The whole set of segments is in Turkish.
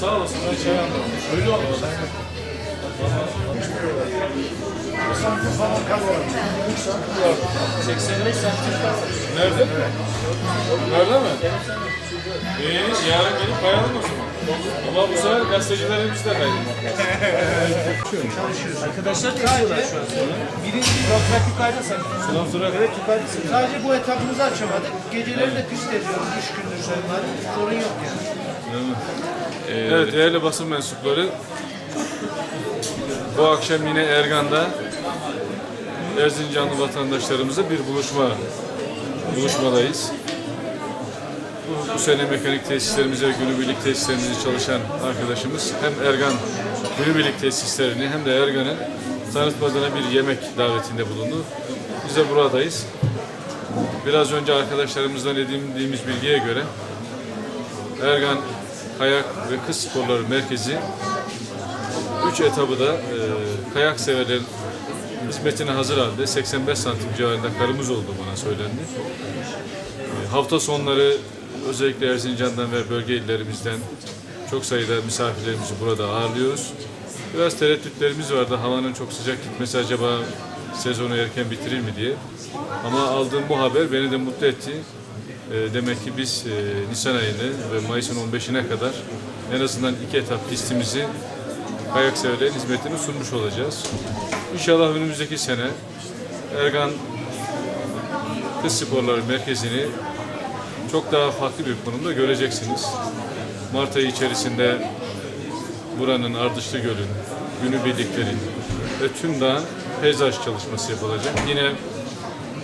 Sağ olasın ben çay aldım. Öyle oldu. Yok. 85 santim Nerede? Nerede mi? İyi, yarın gelip kayalım o zaman. Ama bu sefer gazetecilerimiz de kaydı. Arkadaşlar şu an sonra. Birinci trafik yukarıda sanırım. Sınav sonra Evet yukarıda. Sadece bu etapımızı açamadık. Geceleri de pist ediyoruz. Üç gündür sorunlar. Sorun yok yani. Evet değerli basın mensupları bu akşam yine Ergan'da Erzincanlı vatandaşlarımızla bir buluşma buluşmadayız. Bu, bu sene mekanik tesislerimize günübirlik tesislerimizde çalışan arkadaşımız hem Ergan günübirlik tesislerini hem de Ergan'ın tanıtmadığına bir yemek davetinde bulundu. Biz de buradayız. Biraz önce arkadaşlarımızdan edindiğimiz bilgiye göre Ergan Kayak ve Kız Sporları Merkezi 3 etabı da e, kayak severlerin hizmetine hazır halde 85 santim civarında karımız oldu bana söylendi. E, hafta sonları özellikle Erzincan'dan ve bölge illerimizden çok sayıda misafirlerimizi burada ağırlıyoruz. Biraz tereddütlerimiz vardı. Havanın çok sıcak gitmesi acaba sezonu erken bitirir mi diye. Ama aldığım bu haber beni de mutlu etti. E, demek ki biz e, Nisan ayını ve Mayıs'ın 15'ine kadar en azından iki etap pistimizi kayak severlerin hizmetini sunmuş olacağız. İnşallah önümüzdeki sene Ergan Kız Sporları Merkezi'ni çok daha farklı bir konumda göreceksiniz. Mart ayı içerisinde buranın Ardışlı Göl'ün, günübirliklerin ve tüm dağın peyzaj çalışması yapılacak. Yine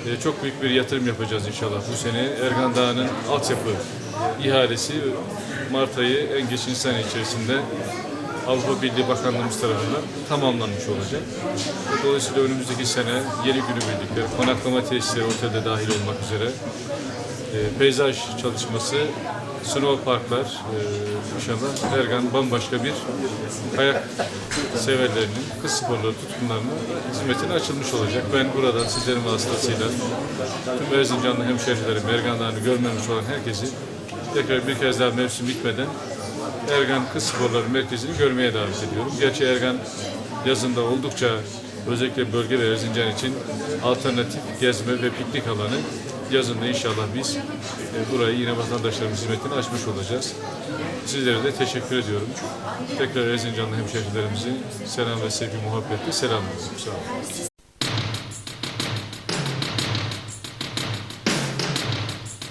e, çok büyük bir yatırım yapacağız inşallah bu sene. Ergan Dağı'nın altyapı ihalesi Mart ayı en geç Nisan içerisinde Avrupa Birliği Bakanlığımız tarafından tamamlanmış olacak. Dolayısıyla önümüzdeki sene yeni günübirlikler, konaklama tesisleri otelde dahil olmak üzere e, peyzaj çalışması, snow parklar, e, inşallah Ergan bambaşka bir kayak severlerinin, kız sporları tutkunlarının hizmetine açılmış olacak. Ben burada sizlerin vasıtasıyla tüm Erzincanlı hemşehrilerim, Ergan Dağı'nı görmemiş olan herkesi tekrar bir kez daha mevsim bitmeden Ergan Kız Sporları Merkezi'ni görmeye davet ediyorum. Gerçi Ergan yazında oldukça özellikle bölge ve Erzincan için alternatif gezme ve piknik alanı. Yazında inşallah biz e, burayı yine vatandaşlarımız hizmetine açmış olacağız. Sizlere de teşekkür ediyorum. Tekrar Erzincanlı hemşehrilerimizi selam ve sevgi muhabbetle selamlıyorum. Sağ olun.